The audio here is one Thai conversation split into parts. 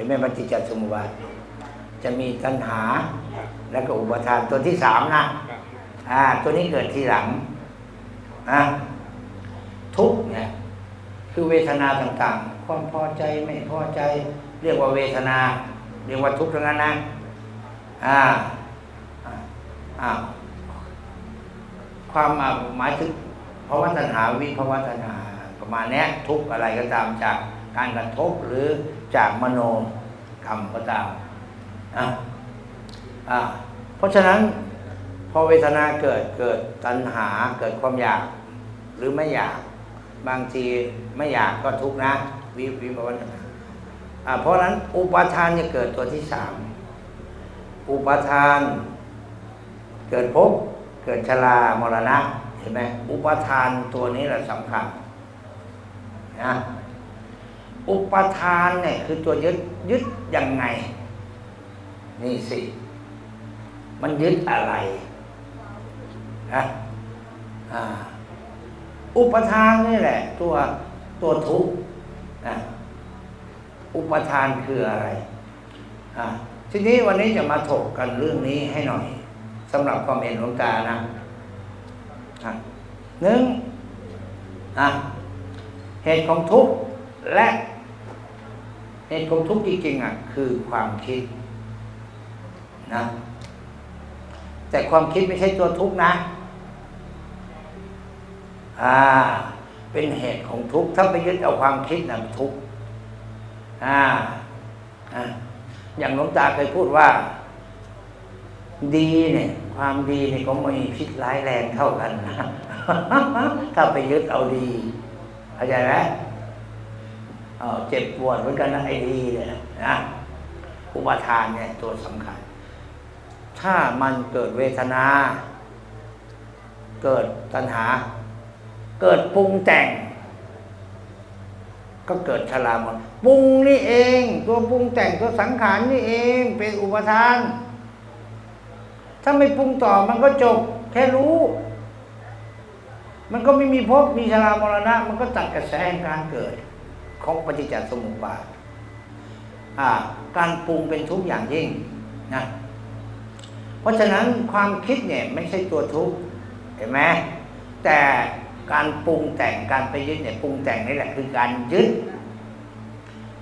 ห็นไหมปฏิจจสมุปบาทจะมีตัณหา แล้วก็อุปทานตัวที่สามนะอ่า ตัวนี้เกิดทีหลังนะทุกเนี่ยคือเวทนาต่างๆ ความพอใจไม่พอใจ เรียกว่าเวทนา เรียกว่าทุกข์ทั้งนั้นนะอ่าอ่าความหมายถึงภาวะตัณหาวิภาวะตัณหาประมาณนี้ทุกอะไรก็ตามจากการกระทบหรือ จากมโนกรรมก็ตามนะอ่าเพราะฉะนั้นพอเวทนาเกิดเกิดตัณหาเกิดความอยาก หรือไม่อยากบางทีไม่อยากก็ทุกข์นะวิวิภาวะตัณหาอ่าเพราะฉะนั้นอุปาทานจะเกิดตัวที่สามอุปาทาน เกิดภพเกิดชรามรณะเห็นไหมอุปาทานตัวนี้แหละสำคัญนะ อุปทานเนี่ยคือตัวยึดยึดยังไง นี่สิ มันยึดอะไรนะอ่าอุปทานนี่แหละ ตัวตัวทุกข์นะอุปทานคืออะไรอ่าทีนี้วันนี้จะมาถกกันเรื่องนี้ให้หน่อยสำหรับความเห็นหลวงตานะอะหนึ่งอะเหตุของทุกข์และ เหตุของทุกข์จริงๆอะคือความคิดนะแต่ความคิดไม่ใช่ตัวทุกข์นะอ่าเป็นเหตุของทุกข์ถ้าไปยึดเอาความคิดนะทุกข์อ่าอ่าอย่างหลวงตาเคยพูดว่า ดีเนี่ย ความดีเนี่ยก็ไม่มีพิษร้ายแรงเท่ากันนะถ้าไปยึดเอาดีเข้าใจไหม เจ็บปวดเหมือนกันนะไอ้ดีเนี่ยนะอุปทานเนี่ยตัวสำคัญ ถ้ามันเกิดเวทนา เกิดตัณหา เกิดปรุงแต่ง ก็เกิดชราหมดปรุงนี่เอง ตัวปรุงแต่งตัวสังขารนี่เองเป็นอุปทาน ถ้าไม่ปรุงต่อมันก็จบแค่รู้ มันก็ไม่มีภพมีชรามรณะ มันก็ตัดกระแสแห่งการเกิด ของปฏิจจสมุปบาทการปรุงเป็นทุกข์อย่างยิ่งนะเพราะฉะนั้นความคิดเนี่ยไม่ใช่ตัวทุกข์เห็นไหมแต่การปรุงแต่งการไปยึดเนี่ยปรุงแต่งนี่แหละคือการยึด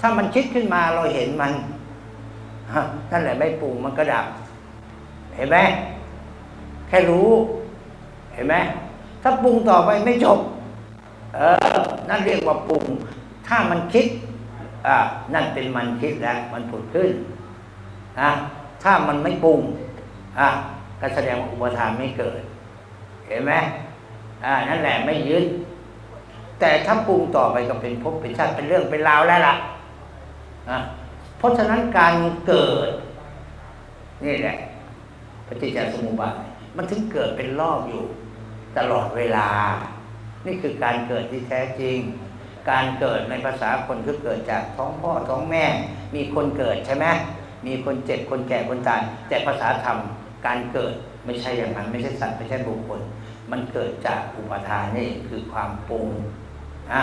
ถ้ามันคิดขึ้นมาเราเห็นมันนั่นแหละไม่ปรุงมันก็ดับ เห็นไหมแค่รู้ เห็นไหมถ้าปรุงต่อไปไม่จบ เออ นั่นเรียกว่าปรุง ถ้ามันคิดอ่านั่นเป็นมันคิดแล้วมันผุดขึ้นนะถ้ามันไม่ปรุงอะก็แสดงว่าอุปทานไม่เกิด เห็นไหมอ่านั่นแหละไม่ยึดแต่ถ้าปรุงต่อไปก็เป็นภพเป็นชาติเป็นเรื่องเป็นราวแล้วล่ะอะเพราะฉะนั้นการเกิด นี่แหละปฏิจจสมุปบาทมันถึงเกิดเป็นรอบอยู่ ตลอดเวลา นี่คือการเกิดที่แท้จริง การเกิดในภาษาคนคือเกิดจากท้องพ่อท้องแม่ มีคนเกิดใช่ไหมมีคนเจ็บคนแก่คนตายแต่ภาษาธรรมการเกิดไม่ใช่อย่างนั้นไม่ใช่สัตว์ไม่ใช่บุคคล มันเกิดจากอุปทานนี่คือความปรุงอะ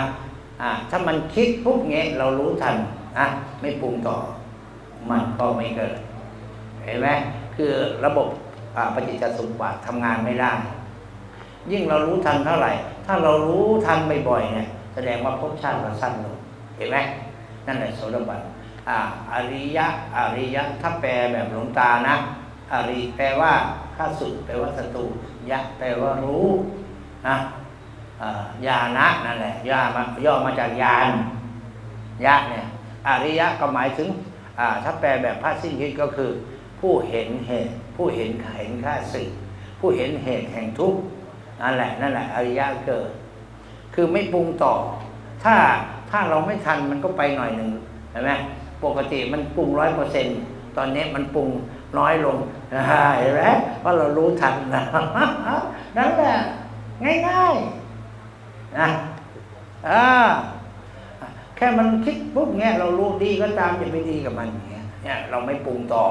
อะถ้ามันคิดปุ๊บเงี้ยเรารู้ทันอะไม่ปรุงต่อ มันก็ไม่เกิดเห็นไหมคือระบบปฏิจจสมุปบาททำงานไม่ได้ยิ่งเรารู้ทันเท่าไหร่ ถ้าเรารู้ทันบ่อยๆเนี่ย แสดงว่าภพชาติเราสั้นลงเห็นไหมนั่นแหละโสดาบันอ่าอริยะอริยะถ้าแปลแบบหลวงตานะอริแปลว่าข้าศึกแปลว่าศัตรูยะแปลว่ารู้นะอ่ายานะนั่นแหละยามาย่อมาจากยานยะเนี่ยอริยะก็หมายถึงถ้าแปลแบบพระสิ้นคิดก็คือ ผู้เห็นเหตุผู้เห็นเห็นข้าศึกผู้เห็นเหตุแห่งทุกข์นั่นแหละนั่นแหละอริยะเกิด คือไม่ปรุงต่อ ถ้าถ้าเราไม่ทันมันก็ไปหน่อยหนึ่งเห็นไหมปกติมันปรุงร้อยเปอร์เซ็นตอนนี้มันปรุงน้อยลงเห็นไหมเพราะเรารู้ทันนะนั่นแหละง่ายๆนะอ่าแค่มันคิดปุ๊บเงี้ยเรารู้ดีก็ตามอย่าไปดีกับมันอย่างเงี้ยเนี่ยเราไม่ปรุงต่อ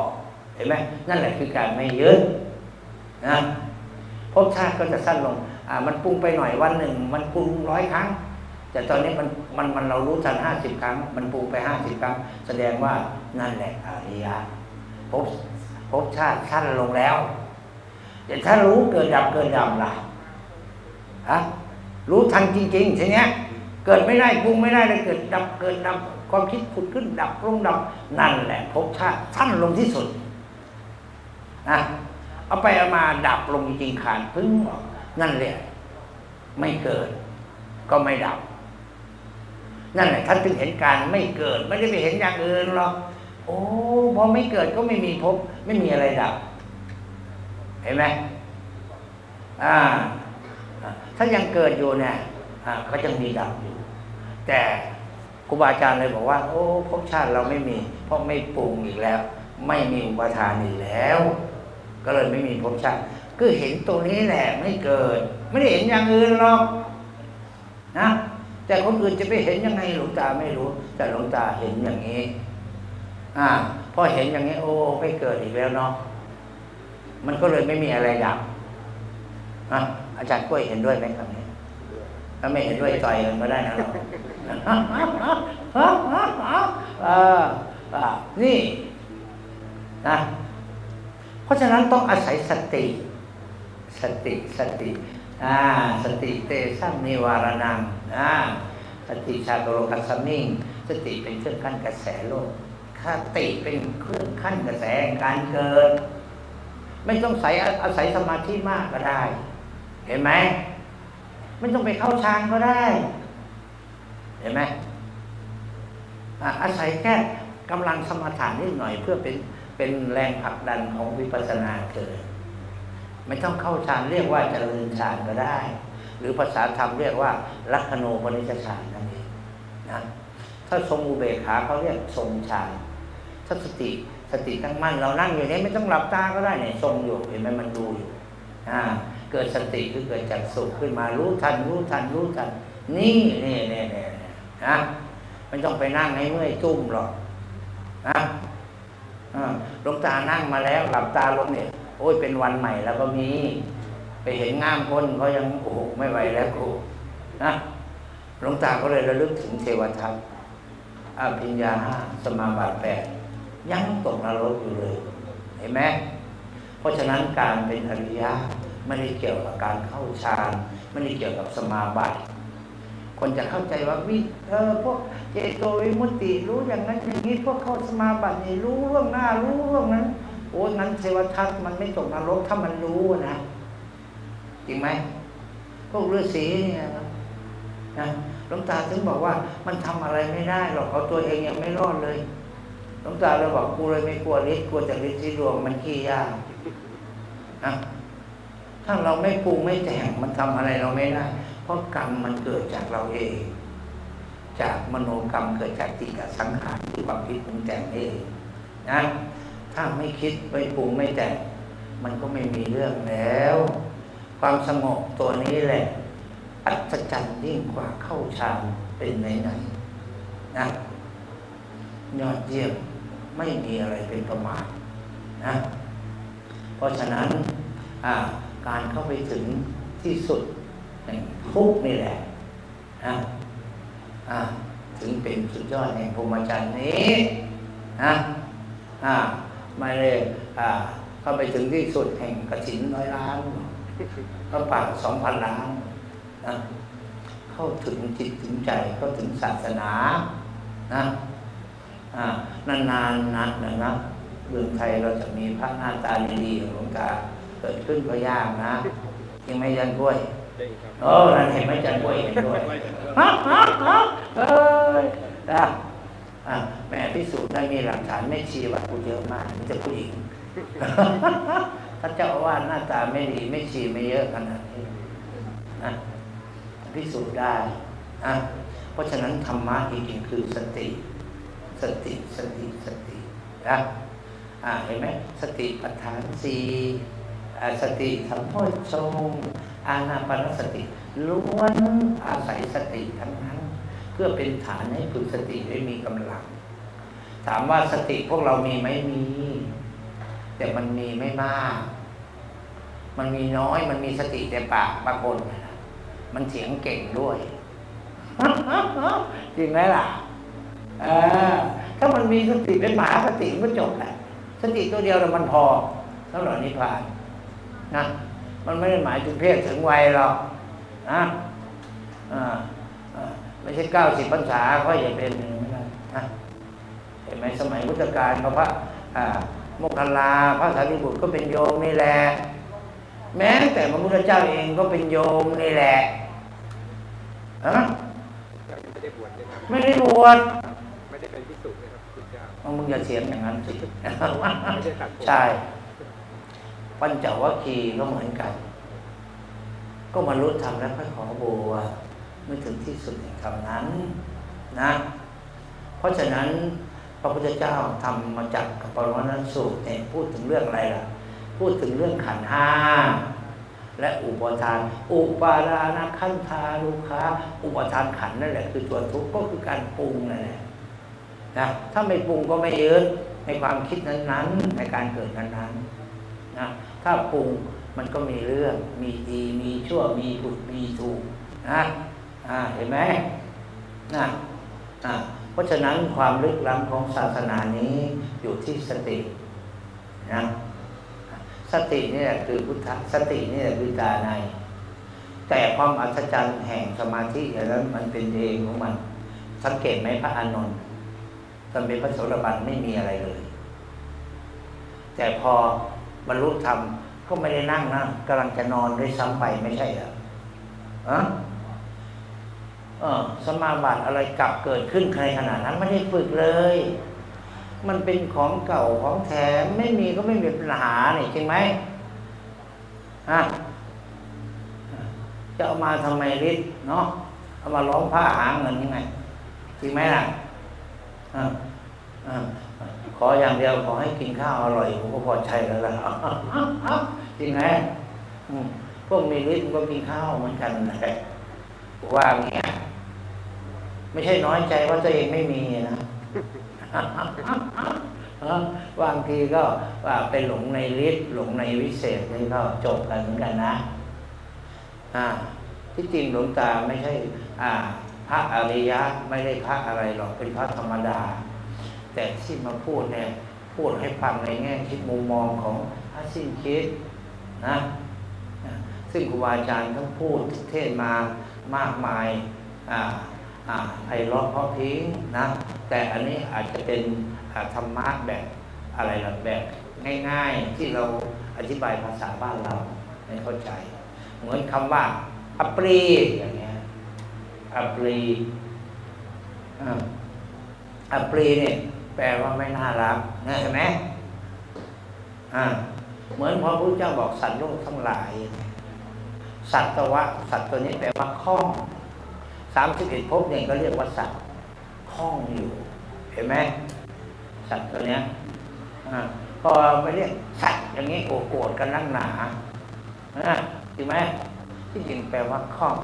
เห็นไหมนั่นแหละคือการไม่ยึดนะ ภพชาติก็จะสั้นลง อ่า มันปรุงไปหน่อยวันหนึ่ง มันปรุงร้อยครั้ง แต่ตอนนี้มันมันมันเรารู้ทันห้าสิบครั้ง มันปรุงไปห้าสิบครั้ง แสดงว่านั่นแหละอริยะภพภพชาติชั้นลงแล้วแต่ถ้ารู้เกิดดับเกิดดับล่ะฮะรู้ทันจริงๆทีเนี้ย เกิดไม่ได้ปรุงไม่ได้เลยเกิดดับเกิดดับความคิดผุดขึ้นดับลงดับนั่นแหละภพชาติชั้นลงที่สุดนะ เอาไปเอามาดับลงจริงๆขาดพึ่งนั่นแหละไม่เกิด ก็ไม่ดับ นั่นแหละท่านถึงเห็นการไม่เกิด ไม่ได้ไปเห็นอย่างอื่นหรอกโอ้พอไม่เกิดก็ไม่มีภพไม่มีอะไรดับ เห็นไหมอ่า ถ้ายังเกิดอยู่เนี่ยอ่าก็ยังมีดับอยู่ แต่ครูบาอาจารย์เลยบอกว่า โอ้ภพชาติเราไม่มี เพราะไม่ปรุงอีกแล้ว ไม่มีอุปทานอีกแล้ว ก็เลยไม่มีภพชาติก็เห็นตัวนี้แหละไม่เกิด ไม่ได้เห็นอย่างอื่นหรอกนะแต่คนอื่นจะไปเห็นยังไงหลวงตาไม่รู้ แต่หลวงตาเห็นอย่างนี้ อ่าพอเห็นอย่างนี้ โอ้ไม่เกิดอีกแล้วเนาะมันก็เลยไม่มีอะไรดับอะอาจารย์กล้วยเห็นด้วยไหมครับเนี่ยถ้าไม่เห็นด้วยต่อยกันก็ได้นะเราเอออ่านี่นะ เพราะฉะนั้นต้องอาศัยสติ สติสติอ่าสติเตสัมนิวารนังอ่าสติชาโตโลกัสมิงสติเป็นเครื่องขั้นกระแสโลกคติเป็นเครื่องขั้นกระแสการเกิด ไม่ต้องใส่อาศัยสมาธิมากก็ได้ เห็นไหมไม่ต้องไปเข้าฌานก็ได้ เห็นไหมอะอาศัยแค่กำลังสมาธินิดหน่อยเพื่อเป็น เป็นแรงผลักดันของวิปัสสนาเกิด ไม่ต้องเข้าฌานเรียกว่าเจริญฌานก็ได้ หรือภาษาธรรมเรียกว่าลัคโนปนิจฌานนั่นเองนะถ้าทรงอุเบกขาเขาเรียกทรงฌานถ้าสติสติตั้งมั่นเรานั่งอยู่นี้ไม่ต้องหลับตาก็ได้เนี่ยทรงอยู่เห็นไหมมันดูอยู่อ่าเกิดสติคือเกิดจากสุขขึ้นมารู้ทัน รู้ทันรู้ทัน นี่นี่นี่นี่นะไม่ต้องไปนั่งให้เมื่อยจุ้มหรอกนะ หลวงตานั่งมาแล้ว หลับตาลงเนี่ยโอ้ยเป็นวันใหม่แล้วก็มี ไปเห็นง่ามคนเขายังโอ้โหไม่ไหวแล้วครูนะหลวงตาก็เลยระลึกถึงเทวทัตอภิญญาห้าสมาบัติแปดยังตกนรกอยู่เลย เห็นไหมเพราะฉะนั้นการเป็นอริยะไม่ได้เกี่ยวกับการเข้าฌานไม่ได้เกี่ยวกับสมาบัติ คนจะเข้าใจว่าวิเออพวกเจโตวิมุตติรู้อย่างนั้นอย่างนี้พวกเข้าสมาบัตินี่รู้เรื่องหน้ารู้เรื่องนั้นโอ้งั้นเทวทัตมันไม่ตกนรกถ้ามันรู้นะจริงไหมพวกฤาษีเนี่ยนะหลวงตาถึงบอกว่ามันทำอะไรไม่ได้หรอกเอาตัวเองยังไม่รอดเลยหลวงตาเลยบอกกูเลยไม่กลัวฤทธิ์กลัวแต่ฤทธิ์ที่ดวงมันขี้ยากนะถ้าเราไม่ปรุงไม่แต่งมันทำอะไรเราไม่ได้ เพราะกรรมมันเกิดจากเราเอง จากมโนกรรมเกิดจากจิตกับสังขารที่ความคิดปรุงแต่งเองนะถ้าไม่คิดไม่ปรุงไม่แต่งมันก็ไม่มีเรื่องแล้ว ความสงบตัวนี้แหละ อัศจรรย์ยิ่งกว่าเข้าฌานเป็นไหนไหนๆนะยอดเยี่ยมไม่มีอะไรเป็นประมาทนะเพราะฉะนั้นการเข้าไปถึงที่สุด ทุกนี่แหละนะถึงเป็นสุดยอดแห่งพรหมจรรย์นี้นะไมาเลยเข้าไปถึงที่สุดแห่งกระถินร้อยล้านก็ปากสองพันล้านนะเข้าถึงจิตถึงใจเข้าถึงศาสนานะนานๆนนันะนะเมืองไทยเราจะมีพระหน้าตาดีๆของหลวงตาเกิดขึ้นก็ยากนะ ยังไม่ยันกล้วย โอ้นั่นเห็นไหมจันกล้วยเห็นด้วยฮะฮะฮะเอ้ยนะแม่พิสูจน์ได้มีหลักฐานไม่ชีวัดกูเยอะมากมันจะผู้หญิงถ้าเจ้าอาวาสหน้าตาไม่ดีไม่ชีไม่เยอะขนาดนี้นะพิสูจน์ได้นะเพราะฉะนั้นธรรมะจริงๆคือสติ สติสติสตินะอ่าเห็นไหมสติปัฏฐานสี่สติสัมโพชง อานาปนสติล้วนอาศัยสติทั้งนั้น เพื่อเป็นฐานให้ฝึกสติได้มีกำลัง ถามว่าสติพวกเรามีไหมมี แต่มันมีไม่มาก มันมีน้อยมันมีสติแต่ปากบางคนมันเสียงเก่งด้วยจริงไหมล่ะอถ้ามันมีสติเป็นมหาสติมันก็จบแหละสติตัวเดียวแล้วมันพอสำหรับนิพพานนะ มันไม่ได้หมายถึงเพศถึงวัยหรอกนะอ่าอ่าไม่ใช่เก้าสิบพรรษาก็อย่าเป็นอย่างนี้ไม่ได้นะเห็นไหมสมัยพุทธกาลเขาพระอ่าโมคคัลลาพระสารีบุตรก็เป็นโยมนี่แหละแม้แต่พระพุทธเจ้าเองก็เป็นโยมนี่แหละฮะไม่ได้บวชนะครับไม่ได้บวชไม่ได้เป็นพิสุนะครับคุณเจ้าเอามึงอย่าเสียงอย่างนั้นสิไม่ได้ตัดผมใช่ ปัญจวัคคีย์ก็เหมือนกัน ก็มารู้ธรรมแล้วค่อยขอบวชไม่ถึงที่สุดแห่งธรรมนั้นนะ เพราะฉะนั้นพระพุทธเจ้าทำมาจากกัปปวัณสูตรเนี่ยพูดถึงเรื่องอะไรล่ะ พูดถึงเรื่องขันธ์ห้าและอุปทาน อุปาทานขันธาลูคาอุปทานขันธ์นั่นแหละ คือตัวทุกข์ก็คือการปรุงนั่นแหละนะถ้าไม่ปรุงก็ไม่ยึดในความคิดนั้นๆ ในการเกิดนั้นๆ นะถ้าปรุงมันก็มีเรื่องมีดีมีชั่วมีผิดมีถูกนะอ่าเห็นไหมนะอ่าเพราะฉะนั้นความลึกล้ำของศาสนานี้อยู่ที่สตินะสตินี่แหละคือพุทธสตินี่แหละคือตาใน แต่ความอัศจรรย์แห่งสมาธิอย่างนั้นมันเป็นเองของมัน สังเกตไหมพระอานนท์ตอนเป็นพระโสดาบันไม่มีอะไรเลย แต่พอ บรรลุธรรมก็ไม่ได้นั่งนะกำลังจะนอนด้วยซ้ำไปไม่ใช่เหรออะเออสมาบัติอะไรกลับเกิดขึ้นใครขนาดนั้นไม่ได้ฝึกเลย มันเป็นของเก่าของแท้ไม่มีก็ไม่มีปัญหานี่จริงไหมฮะจะเอามาทำไมฤทธิ์เนาะเอามาร้องผ้าหาเงินยังไงจริงไหมล่ะอ่าอ่า ขออย่างเดียวขอให้กินข้าวอร่อยผมก็พอใจแล้วล่ะจริงไหมพวกมีฤทธิ์มันก็กินข้าวเหมือนกันแหละว่างเงี้ยไม่ใช่น้อยใจว่าตัวเองไม่มีนะบางทีก็ว่าไปหลงในฤทธิ์หลงในวิเศษนี่ก็จบกันเหมือนกันนะ อ่า ที่จริงหลวงตาไม่ใช่ อ่า พระอริยะไม่ได้พระอะไรหรอกเป็นพระธรรมดา แต่ที่มาพูดเนี่ยพูดให้ฟังในแง่คิดมุมมองของพระสิ้นคิดนะซึ่งครูบาอาจารย์ท่านพูดเทศมามากมายอ่าอ่าไพเราะเพราะพริ้งนะแต่อันนี้อาจจะเป็นธรรมะแบบอะไรล่ะแบบง่าย ๆที่เราอธิบายภาษาบ้านเราให้เข้าใจ เหมือนคำว่าอัปรีอย่างเงี้ยอัปรีอ่าอัปรีเนี่ย แปลว่าไม่น่ารักนะเห็นไหมอ่าเหมือนพระพุทธเจ้าบอกสัตว์โลกทั้งหลาย สัตวะสัตว์ตัวนี้แปลว่าข้องสามสิบเอ็ดภพเนี่ยก็เรียกว่าสัตว์คล้องอยู่ เห็นไหมสัตว์ตัวเนี้ยอาพอไปเรียกสัตว์อย่างนี้โอ้โกรธกันนั่งหนาอ่าจริงไหมที่จริงแปลว่าคล้อง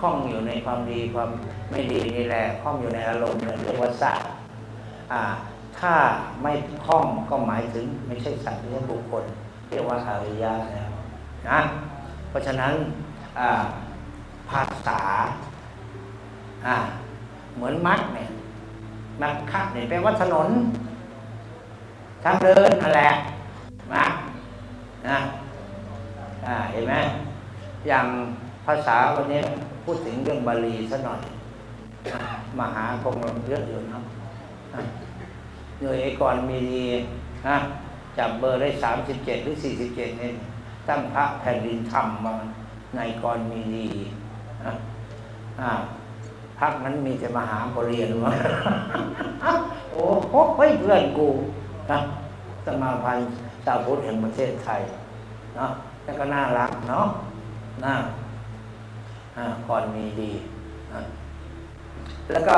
คล้องอยู่ในความดีความไม่ดีนี่แหละคล้องอยู่ในอารมณ์เรียกว่าสัตว์อ่า ถ้าไม่คล้องก็หมายถึงไม่ใช่สัตว์ไม่ใช่บุคคลเรียกว่าอริยะแล้วนะเพราะฉะนั้นภาษาเหมือนมัดเนี่ยมัดคัดเนี่ยแปลว่าถนนทางเดินนั่นแหละมัดนะเห็นไหมอย่างภาษาวันนี้พูดถึงเรื่องบาลีซะหน่อย มหาคงเยอะอยู่นะ หน่วยเอกรมีดีนะจับเบอร์ได้สามสิบเจ็ดหรือสี่สิบเจ็ดเนี่ยตั้งพระแผ่นดินธรรมมาในกรมีดีอะอ่าพักนั้นมีแต่มหาปรริญญาโอ้โหเพื่อนกูนะสมาพันธ์ชาวพุทธแห่งประเทศไทยเนาะแล้วก็น่ารักเนาะน่าอ่าก่อนมีดีอะแล้วก็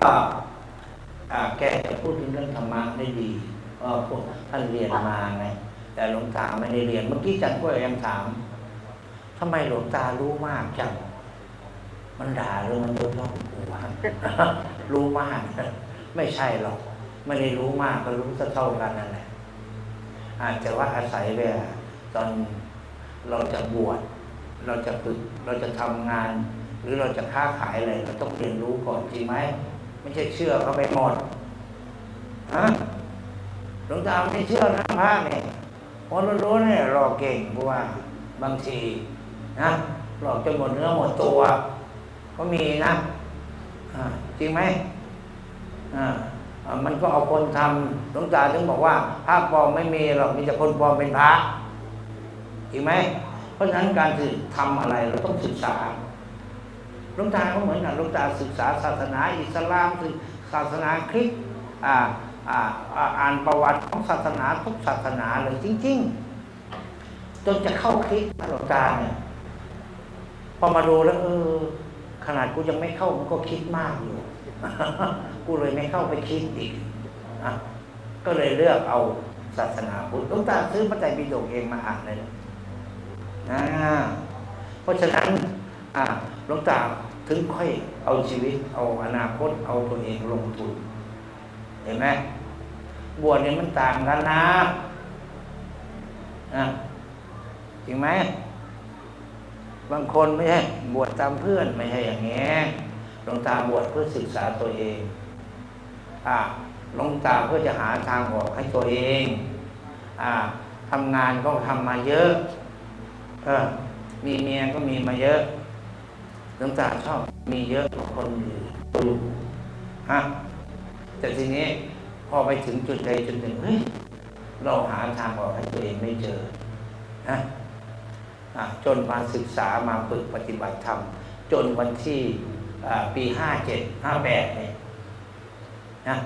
แกจะพูดถึงเรื่องธรรมะได้ดีเพราะพวกท่านเรียนมาไง แต่หลวงตาไม่ได้เรียน เมื่อกี้จันก็ยังถามทำไมหลวงตารู้มากจัง มันด่าหรือมันยกย่องกูวะรู้มาก ไม่ใช่หรอก ไม่ได้รู้มากก็รู้เท่ากันนั่นแหละ อาจจะว่าอาศัยเวลาตอนเราจะบวช เราจะฝึก เราจะทำงาน หรือเราจะค้าขายอะไรเราต้องเรียนรู้ก่อนจริงไหม ไม่ใช่เชื่อเขาไปหมดฮะหลวงตาไม่เชื่อนะพระเนี่ยพอรู้ๆเนี่ยหลอกเก่งเพราะว่าบางทีนะหลอกจนหมดเนื้อหมดตัว ก็มีนะอ่าจริงไหมอ่ามันก็เอาคนทำหลวงตาถึงบอกว่าพระปลอมไม่มีหรอกมีแต่คนปลอมเป็นพระจริงไหมเพราะฉะนั้นการที่ทำอะไรเราต้องศึกษา ลวงตาก็เหมือนกันหลวงตาศึกษาศาสนา อิสลามศึกศาสนาคริสต์อ่าอ่าอ่าอ่านประวัติของศาสนาทุกศาสนาเลยจริง ๆ จนจะเข้าคริสต์นะหลวงตาเนี่ยพอมาดูแล้วเออขนาดกูยังไม่เข้ามันก็คิดมากอยู่ กูเลยไม่เข้าไปคิดอีกก็เลยเลือกเอาศาสนาพุทธหลวงตาซื้อพระไตรปิฎกเองมาอ่านเลยนะเพราะฉะนั้นหลวงตา ถึงค่อยเอาชีวิต เอาอนาคต เอาตัวเองลงทุน เห็นไหมบวชเนี่ยมันต่างกันนะนะจริงไหมบางคนไม่ใช่บวชตามเพื่อนไม่ใช่อย่างนี้หลวงตาบวชเพื่อศึกษาตัวเองอ่าลงตาเพื่อจะหาทางออกให้ตัวเองอ่าทำงานก็ทำมาเยอะเออมีเมียก็มีมาเยอะ หลวงตาชอบมีเยอะกว่าคนอื่นฮะแต่ทีนี้พอไปถึงจุดใดจุดหนึ่งเฮ้ยเราหาทางออกให้ตัวเองไม่เจอนะอะจนมาศึกษามาฝึกปฏิบัติธรรม จนวันที่อ่าปีห้าเจ็ดห้าแปดเนี่ยนะ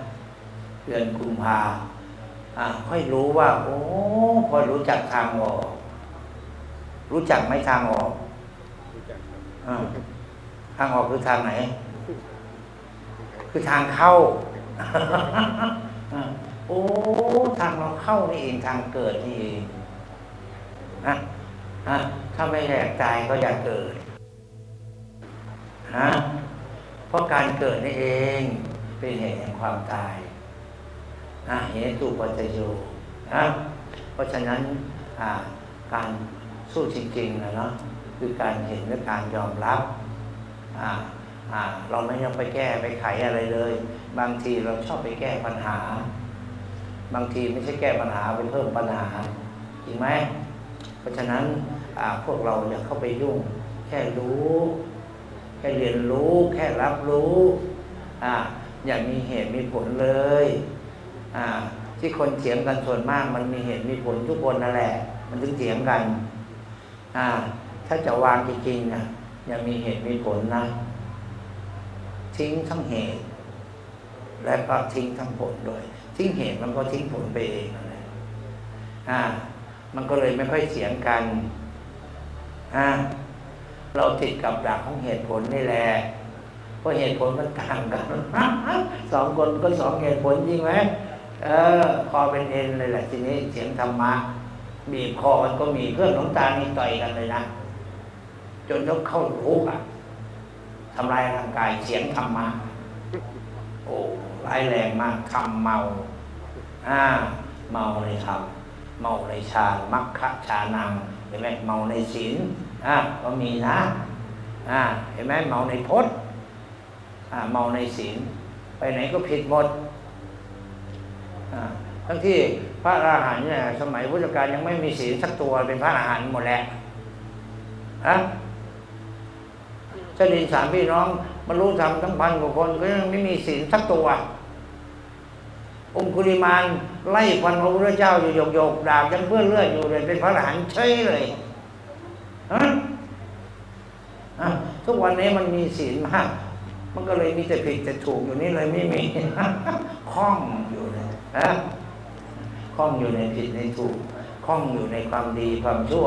เดือนกุมภาอะค่อยรู้ว่า โอ้ค่อยรู้จักทางออก รู้จักไหมทางออกรู้จักครับอ่า ทางออกคือทางไหน คือทางเข้า โอ้ ทางเราเข้านี่เองทางเกิดนี่เองนะนะถ้าไม่แหลกตายก็อย่าเกิดนะเพราะการเกิดนี่เองเป็นเหตุแห่งความตายนะเหตุปัจจโยนะเพราะฉะนั้นการสู้จริงๆนะเนาะคือการเห็นและการยอมรับ เราไม่ต้องไปแก้ไปไขอะไรเลย บางทีเราชอบไปแก้ปัญหา บางทีไม่ใช่แก้ปัญหาไปเพิ่มปัญหาจริงไหมเพราะฉะนั้นพวกเราอย่าเข้าไปยุ่ง แค่รู้ แค่เรียนรู้ แค่รับรู้ออย่ามีเหตุมีผลเลยที่คนเถียงกันส่วนมาก มันมีเหตุมีผลทุกคนนั่นแหละ มันถึงเถียงกัน ถ้าจะวางจริงๆนะ ย่ามีเหตุมีผลนะ ทิ้งทั้งเหตุ และก็ทิ้งทั้งผลด้วย ทิ้งเหตุมันก็ทิ้งผลไปเองนั่นแหละอ่า มันก็เลยไม่ค่อยเสียงกันอ่าเราติดกับดักของเหตุผลนี่แหละเพราะเหตุผลมันต่างกันสองคนก็สองเหตุผลจริงไหมเออคอเป็นเอ็นเลยแหละทีนี้เสียงธรรมะบีบคอมันก็มีเพื่อนหลวงตานี่ต่อยกันเลยนะ จนต้องเข้าคุกอะทำลายร่างกายเสียงธรรมะโอ้ร้ายแรงมากทำเมาอ่าเมาในธรรมเมาในฌานมัคคะฌานังเห็นไหมเมาในศีลอ่าก็มีนะอ่าเห็นไหมเมาในพจน์อ่าเมาในศีลไปไหนก็ผิดหมดอ่าทั้งที่พระอรหันต์เนี่ยสมัยพุทธกาลยังไม่มีศีลสักตัวเป็นพระอรหันต์หมดแหละฮะ ชดินสามพี่น้องบรรลุธรรมทั้งพันกว่าคนก็ยังไม่มีศีลสักตัวองคุลิมานไล่ฟันพระพุทธเจ้าอยู่โยกๆดาบยังเพื่อนเลือดอยู่เลยเป็นพระอรหันเฉยเลยฮะทุกวันนี้มันมีศีลมาก มันก็เลยมีแต่ผิดแต่ถูกอยู่นี่เลยไม่มีคล้องอยู่เลยนะคล้องอยู่ในผิดในถูกคล้องอยู่ในความดีความชั่ว